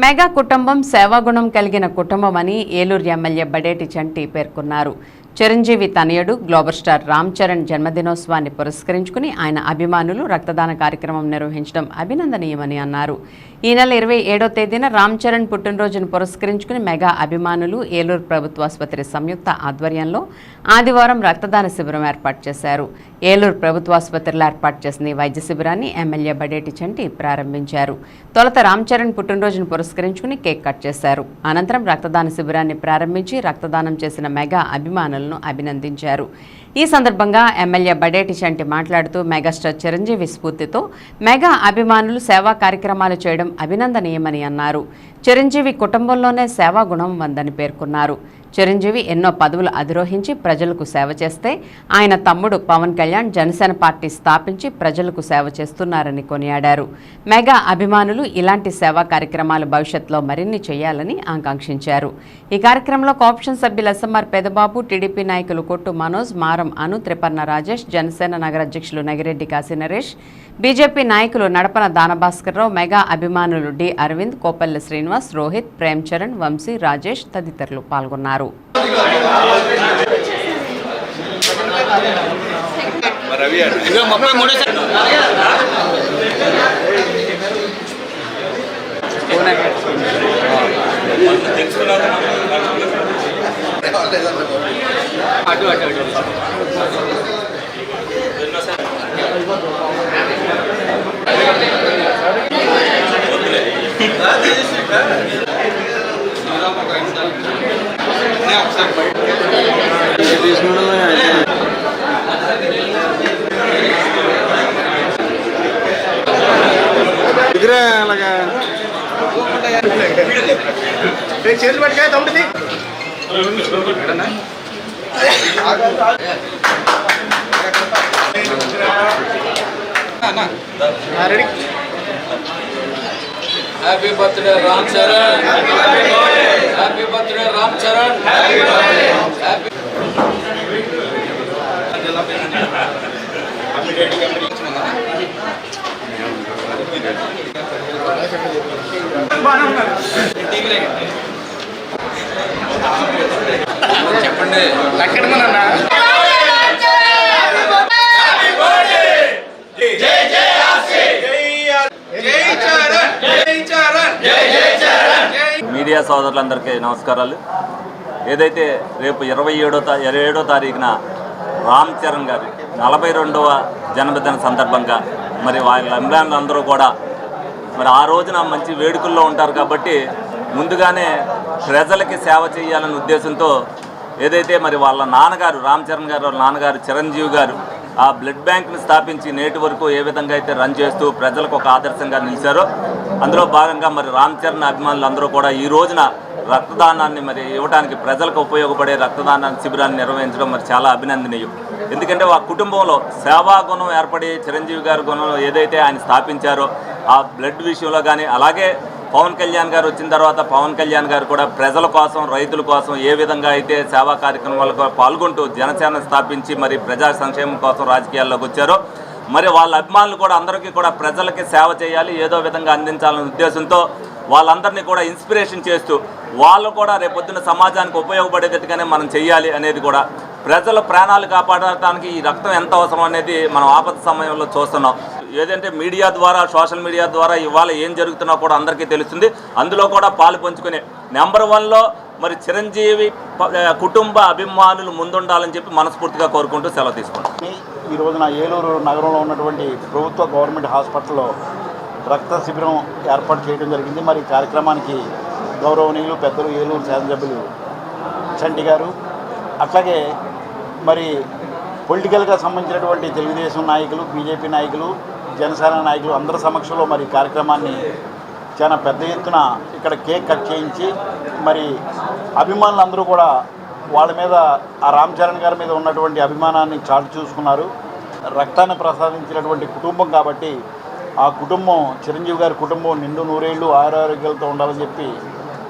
Mega కుటుంబం సేవాగుణం కలిగిన కుటుంబం అని ఏలూరు ఎమ్మెల్యే బడేటి చంటి పేర్కొన్నారు. చిరంజీవి తనయుడు గ్లోబల్ స్టార్ రామ్ చరణ్ జన్మదినోత్సవాన్ని పురస్కరించుకుని ఆయన అభిమానులు రక్తదాన కార్యక్రమం నిర్వహించడం అభినందనీయమని అన్నారు. ఈ నెల ఇరవై ఏడో తేదీన రామ్ చరణ్ పుట్టినరోజును పురస్కరించుకుని మెగా అభిమానులు ఏలూరు ప్రభుత్వాసుపత్రి సంయుక్త ఆధ్వర్యంలో ఆదివారం రక్తదాన శిబిరం ఏర్పాటు చేశారు. ఏలూరు ప్రభుత్వాసుపత్రిలో ఏర్పాటు చేసిన ఈ వైద్య శిబిరాన్ని ఎమ్మెల్యే బడేటి చంటి ప్రారంభించారు. తొలుత రామ్ చరణ్ పుట్టినరోజును పురస్కరించుకుని కేక్ కట్ చేశారు. అనంతరం రక్తదాన శిబిరాన్ని ప్రారంభించి రక్తదానం చేసిన మెగా అభిమానులను అభినందించారు. ఈ సందర్భంగా ఎమ్మెల్యే బడేటి చంటి మాట్లాడుతూ మెగాస్టార్ చిరంజీవి స్ఫూర్తితో మెగా అభిమానులు సేవా కార్యక్రమాలు చేయడం అభినందనీయమని అన్నారు. చిరంజీవి కుటుంబంలోనే సేవా గుణం ఉందని పేర్కొన్నారు. చిరంజీవి ఎన్నో పదవులు అధిరోహించి ప్రజలకు సేవ చేస్తే ఆయన తమ్ముడు పవన్ కళ్యాణ్ జనసేన పార్టీ స్థాపించి ప్రజలకు సేవ చేస్తున్నారని కొనియాడారు. మెగా అభిమానులు ఇలాంటి సేవా కార్యక్రమాలు భవిష్యత్తులో మరిన్ని చేయాలని ఆకాంక్షించారు. ఈ కార్యక్రమంలో కాప్షన్ సభ్యులు ఎస్ఎంఆర్ పెదబాబు టీడీపీ నాయకులు కొట్టు మనోజ్ మారం అను త్రిపర్ణ రాజేష్ జనసేన నగర అధ్యక్షులు నగిరెడ్డి కాశీ నరేష్ బీజేపీ నాయకులు నడపన దానభాస్కర్రావు మెగా అభిమానులు డి అరవింద్ కోపల్లి శ్రీనివాస్ రోహిత్ ప్రేమ్ చరణ్ వంశీ రాజేష్ తదితరులు పాల్గొన్నారు. Maravilla. ఎదురే అలాగా. చేతులు పట్టుగా తమ్ముడిది. Ready. Happy birthday Ram Charan happy birthday Ram Charan happy చెప్పండి ఎక్కడ మీడియా సోదరులందరికీ నమస్కారాలు. ఏదైతే రేపు ఇరవై ఏడో తా ఇరవై ఏడో తారీఖున రామ్ చరణ్ గారి నలభై రెండవ జన్మదిన సందర్భంగా మరి వాళ్ళ అభిమానులు అందరూ కూడా మరి ఆ రోజున మంచి వేడుకల్లో ఉంటారు కాబట్టి ముందుగానే ప్రజలకి సేవ చేయాలనే ఉద్దేశంతో ఏదైతే మరి వాళ్ళ నాన్నగారు రామ్ చరణ్ గారు వాళ్ళ నాన్నగారు చిరంజీవి గారు ఆ బ్లడ్ బ్యాంక్ని స్థాపించి నేటి వరకు ఏ విధంగా అయితే రన్ చేస్తూ ప్రజలకు ఒక ఆదర్శంగా నిలిచారో అందులో భాగంగా మరి రామ్ చరణ్ అభిమానులు అందరూ కూడా ఈ రోజున రక్తదానాన్ని మరి ఇవ్వడానికి ప్రజలకు ఉపయోగపడే రక్తదాన శిబిరాన్ని నిర్వహించడం మరి చాలా అభినందనీయం. ఎందుకంటే ఆ కుటుంబంలో సేవా గుణం ఏర్పడి చిరంజీవి గారి గుణం ఏదైతే ఆయన స్థాపించారో ఆ బ్లడ్ విషయంలో కానీ అలాగే పవన్ కళ్యాణ్ గారు వచ్చిన తర్వాత పవన్ కళ్యాణ్ గారు కూడా ప్రజల కోసం రైతుల కోసం ఏ విధంగా అయితే సేవా కార్యక్రమాలకు పాల్గొంటూ జనసేన స్థాపించి మరి ప్రజా సంక్షేమం కోసం రాజకీయాల్లోకి వచ్చారో మరి వాళ్ళ అభిమానులు కూడా అందరికీ కూడా ప్రజలకి సేవ చేయాలి ఏదో విధంగా అందించాలనే ఉద్దేశంతో వాళ్ళందరినీ కూడా ఇన్స్పిరేషన్ చేస్తూ వాళ్ళు కూడా రేపొద్దున సమాజానికి ఉపయోగపడేటట్టుగానే మనం చేయాలి అనేది కూడా ప్రజల ప్రాణాలు కాపాడటానికి ఈ రక్తం ఎంత అవసరం అనేది మనం ఆపద సమయంలో చూస్తున్నాం. ఏదంటే మీడియా ద్వారా సోషల్ మీడియా ద్వారా ఇవాళ ఏం జరుగుతున్నా కూడా అందరికీ తెలుస్తుంది. అందులో కూడా పాలు పంచుకునే నెంబర్ వన్లో మరి చిరంజీవి ప- కుటుంబ అభిమానులు ముందుండాలని చెప్పి మనస్ఫూర్తిగా కోరుకుంటూ సెలవు తీసుకుంటాం ఈ రోజున ఏలూరు నగరంలో ఉన్నటువంటి ప్రభుత్వ గవర్నమెంట్ హాస్పిటల్లో రక్త శిబిరం ఏర్పాటు చేయడం జరిగింది. మరి కార్యక్రమానికి గౌరవనీయులు పెద్దలు ఏలూరు శాసనసభ్యులు చంటి గారు అట్లాగే మరి పొలిటికల్గా సంబంధించినటువంటి తెలుగుదేశం నాయకులు బీజేపీ నాయకులు జనసేన నాయకులు అందరి సమక్షంలో మరి కార్యక్రమాన్ని చాలా పెద్ద ఎత్తున ఇక్కడ కేక్ కట్ చేయించి మరి అభిమానులందరూ కూడా వాళ్ళ మీద ఆ రామ్ చరణ్ గారి మీద ఉన్నటువంటి అభిమానాన్ని చాటు చూసుకున్నారు. రక్తాన్ని ప్రసాదించినటువంటి కుటుంబం కాబట్టి ఆ కుటుంబం చిరంజీవి గారి కుటుంబం నిండు నూరేళ్ళు ఆరోగ్యాలతో ఉండాలని చెప్పి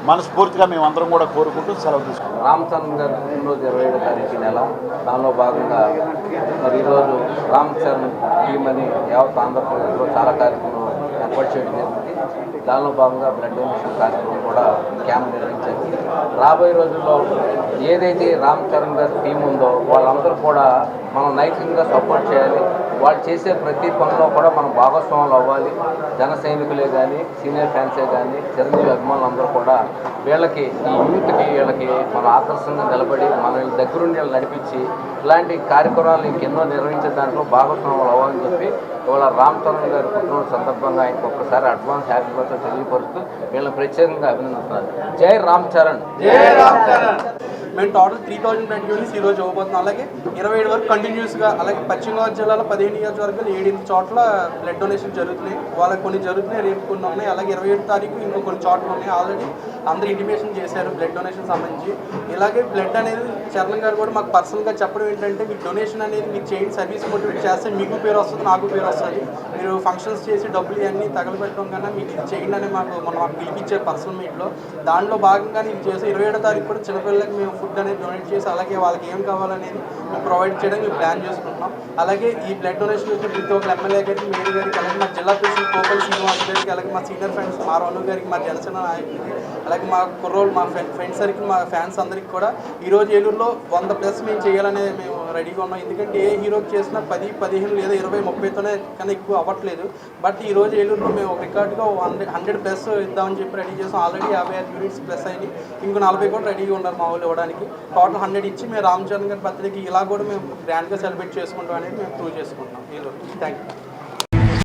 మనస్ఫూర్తిగా మేమందరం కూడా కోరుకుంటూ సెలవు తీసుకుంటాం. రామ్ చరణ్ గారి పుట్టినరోజు ఇరవై ఏడో తారీఖు నెల. దానిలో భాగంగా మరి ఈరోజు రామ్ చరణ్ టీమ్ అని యావత్ ఆంధ్రప్రదేశ్లో చాలా కార్యక్రమాలు ఏర్పాటు చేయడం జరిగింది. దానిలో భాగంగా బ్లడ్ డొనేషన్ కార్యక్రమం కూడా క్యాంప్ నిర్వహించారు రాబోయే రోజుల్లో ఏదైతే రామ్ చరణ్ గారి టీం ఉందో వాళ్ళందరూ కూడా మనం నైతికంగా సపోర్ట్ చేయాలి. వాళ్ళు చేసే ప్రతి పనిలో కూడా మనం భాగస్వాములు అవ్వాలి. జన సైనికులే కానీ సీనియర్ ఫ్యాన్సే కానీ చిరంజీవి అభిమానులు అందరూ కూడా వీళ్ళకి ఈ యూత్కి వీళ్ళకి మన ఆదర్శంగా నిలబడి మన దగ్గరుండి వీళ్ళు నడిపించి ఇలాంటి కార్యక్రమాలు ఇంకెన్నో నిర్వహించే దాంట్లో భాగస్వాములు అవ్వాలని చెప్పి ఇవాళ రామ్ చరణ్ గారి పుట్టినరోజు సందర్భంగా ఆయనకు ఒక్కసారి అడ్వాన్స్ హ్యాపీ బర్త్డే తెలియపరుస్తూ వీళ్ళని ప్రత్యేకంగా అభినందిస్తున్నారు జై రామ్ చరణ్! మేము total three thousand bed units ఈరోజు ఇవ్వబోతున్నాం. అలాగే ఇరవై ఏడు వరకు కంటిన్యూస్గా అలాగే పశ్చిమ గోదావరి జిల్లాలో పదిహేను నియోజకవర్గాలు ఏడెనిమిది చోట్ల బ్లడ్ డొనేషన్ జరుగుతున్నాయి. వాళ్ళకి కొన్ని జరుగుతున్నాయి రేపు కొన్ని ఉన్నాయి. అలాగే ఇరవై ఏడు తారీఖు ఇంకో కొన్ని చోట్ల ఉన్నాయి. ఆల్రెడీ అందరూ ఇంటిమేషన్ చేశారు బ్లడ్ డొనేషన్ సంబంధించి. ఇలాగే బ్లడ్ అనేది చరణ్ గారు కూడా మాకు పర్సనల్గా చెప్పడం ఏంటంటే మీకు డొనేషన్ అనేది మీకు చేయండి సర్వీస్ మోటివేట్ చేస్తే మీకు పేరు వస్తుంది నాకు పేరు వస్తుంది. మీరు ఫంక్షన్స్ చేసి డబ్బులు ఇవన్నీ తగలబెట్టడం కన్నా మీకు ఇది చేయండి అని మాకు మనం మాకు పిలిపించారు పర్సనల్ మీట్లో దాంట్లో భాగంగా ఇది చేసి ఇరవై ఏడో తారీఖు కూడా చిన్నపిల్లలకి మేము ఫుడ్ అనేది డొనేట్ చేసి అలాగే వాళ్ళకి ఏం కావాలనేది మేము ప్రొవైడ్ చేయడానికి మేము ప్లాన్ చేసుకుంటున్నాం. అలాగే ఈ బ్లడ్ డొనేషన్ వచ్చి ప్రతి ఒక్క ఎమ్మెల్యే గారికి మేయర్ గారికి అలాగే మా జిల్లా ప్రెసిడెంట్ కోపల్ శ్రీనివాస్ గారికి అలాగే మా సీనియర్ ఫ్రెండ్స్ మా రాను గారికి మా జనసేన నాయకులకి అలాగే మా కుర్రోలు మా ఫ్రెండ్ సర్కిల్ మా ఫ్యాన్స్ అందరికి కూడా ఈరోజు ఏలూరులో వంద ప్లస్ మేము చేయాలనే మేము రెడీగా ఉన్నాం. ఎందుకంటే ఏ హీరోకి చేసినా పది పదిహేను లేదా ఇరవై ముప్పైతోనే కన్నా ఎక్కువ అవ్వట్లేదు. బట్ ఈ రోజు ఏలూరులో మేము రికార్డ్గా హండ్రెడ్ హండ్రెడ్ ప్లస్ ఇద్దామని చెప్పి రెడీ చేసాం. ఆల్రెడీ యాభై ఐదు యూనిట్స్ ప్లస్ అయింది ఇంకో నలభై కూడా రెడీగా ఉన్నారు మా వాళ్ళు ఇవ్వడానికి. టోటల్ హండ్రెడ్ ఇచ్చి మేము రామ్ చరణ్ గారి బర్త్డేకి ఇలా కూడా మేము గ్రాండ్గా సెలబ్రేట్ చేసుకుంటాం అనేది మేము ప్రూవ్ చేసుకుంటున్నాం. Eluru thank you